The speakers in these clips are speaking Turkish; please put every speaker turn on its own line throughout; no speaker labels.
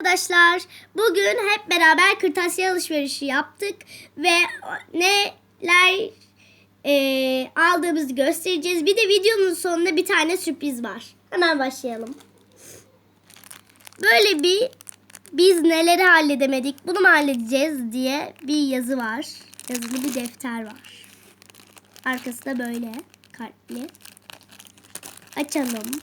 Arkadaşlar bugün hep beraber kırtasiye alışverişi yaptık ve neler e, aldığımızı göstereceğiz. Bir de videonun sonunda bir tane sürpriz var. Hemen başlayalım. Böyle bir biz neleri halledemedik bunu mu halledeceğiz diye bir yazı var. Yazılı bir defter var. Arkası da böyle kalpli. Açalım.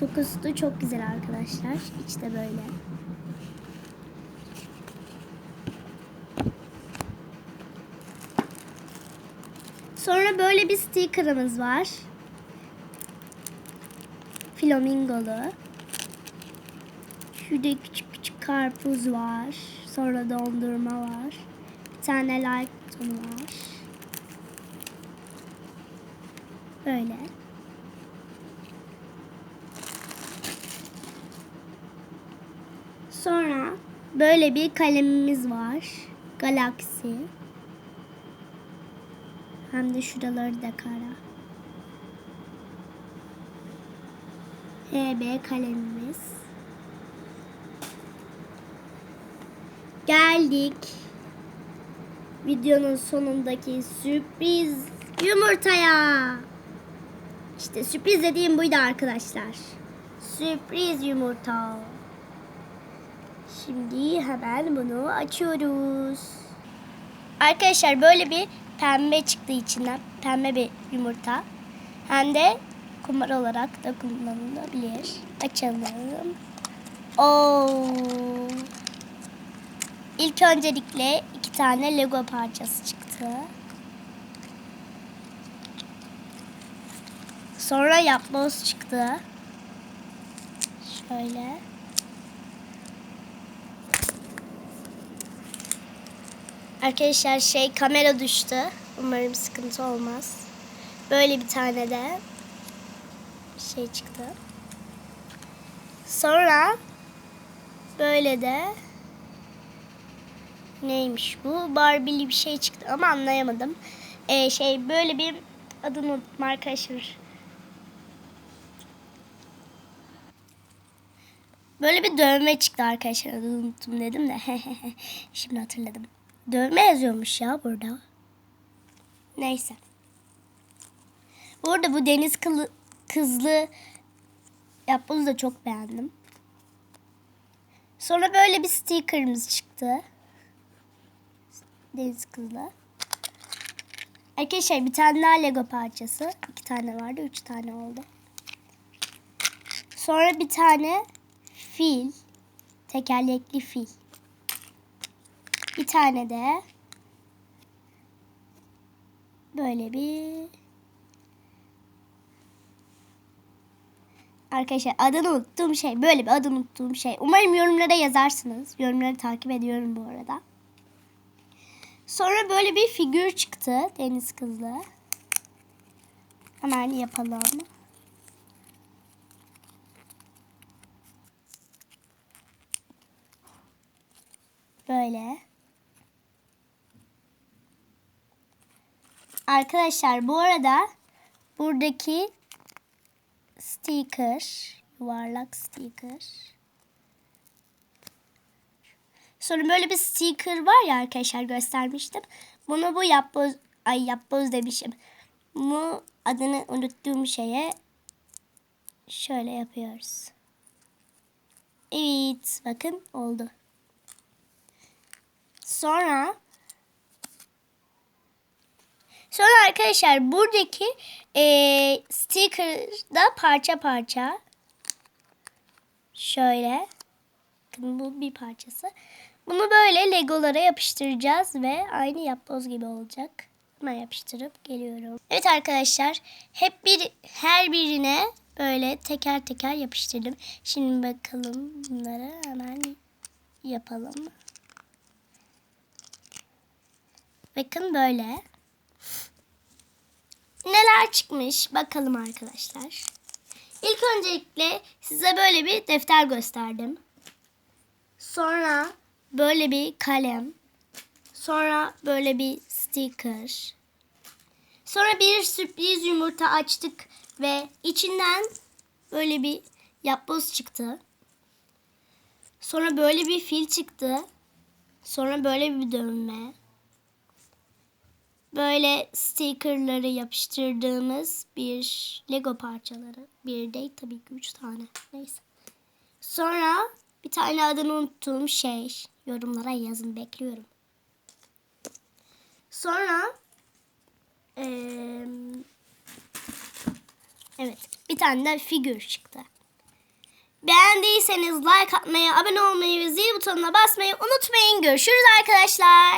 Dokusu çok güzel arkadaşlar. İçte böyle. Sonra böyle bir sticker'ımız var. Flamingolu. Şurada küçük küçük karpuz var. Sonra dondurma var. Bir tane like var. Böyle. Sonra böyle bir kalemimiz var. Galaxy. Hem de şuraları da kara. HB kalemimiz. Geldik. Videonun sonundaki sürpriz yumurtaya. İşte sürpriz dediğim buydu arkadaşlar. Sürpriz yumurta. Şimdi hemen bunu açıyoruz. Arkadaşlar böyle bir pembe çıktı içinden. Pembe bir yumurta. Hem de kumar olarak da kullanılabilir. Açalım. Oo. İlk öncelikle iki tane Lego parçası çıktı. Sonra yapboz çıktı. Şöyle. Arkadaşlar şey kamera düştü. Umarım sıkıntı olmaz. Böyle bir tane de şey çıktı. Sonra böyle de neymiş bu? Barbie'li bir şey çıktı ama anlayamadım. Ee, şey böyle bir adını unuttum arkadaşlar. Böyle bir dövme çıktı arkadaşlar. Adını unuttum dedim de. Şimdi hatırladım. Dövme yazıyormuş ya burada. Neyse. Bu arada bu deniz kılı, kızlı yapbozu da çok beğendim. Sonra böyle bir sticker'ımız çıktı. Deniz kızlı. Arkadaşlar bir tane daha Lego parçası. iki tane vardı. Üç tane oldu. Sonra bir tane fil. Tekerlekli fil. Bir tane de böyle bir Arkadaşlar adını unuttuğum şey böyle bir adını unuttuğum şey. Umarım yorumlara yazarsınız. Yorumları takip ediyorum bu arada. Sonra böyle bir figür çıktı. Deniz kızı. Hemen yapalım. Böyle. Arkadaşlar bu arada buradaki sticker, yuvarlak sticker. Sonra böyle bir sticker var ya arkadaşlar göstermiştim. Bunu bu yapboz, ay yapboz demişim. Bu adını unuttuğum şeye şöyle yapıyoruz. Evet bakın oldu. Sonra Sonra arkadaşlar buradaki e, sticker'da parça parça şöyle bakın bu bir parçası. Bunu böyle legolara yapıştıracağız ve aynı yapboz gibi olacak. Hemen yapıştırıp geliyorum. Evet arkadaşlar hep bir her birine böyle teker teker yapıştırdım. Şimdi bakalım bunları hemen yapalım. Bakın böyle. Neler çıkmış bakalım arkadaşlar. İlk öncelikle size böyle bir defter gösterdim. Sonra böyle bir kalem. Sonra böyle bir sticker. Sonra bir sürpriz yumurta açtık ve içinden böyle bir yapboz çıktı. Sonra böyle bir fil çıktı. Sonra böyle bir dönme. Böyle stickerları yapıştırdığımız bir Lego parçaları. Bir değil tabii ki üç tane. Neyse. Sonra bir tane adını unuttuğum şey. Yorumlara yazın bekliyorum. Sonra eee, evet bir tane de figür çıktı. Beğendiyseniz like atmayı, abone olmayı ve zil butonuna basmayı unutmayın. Görüşürüz arkadaşlar.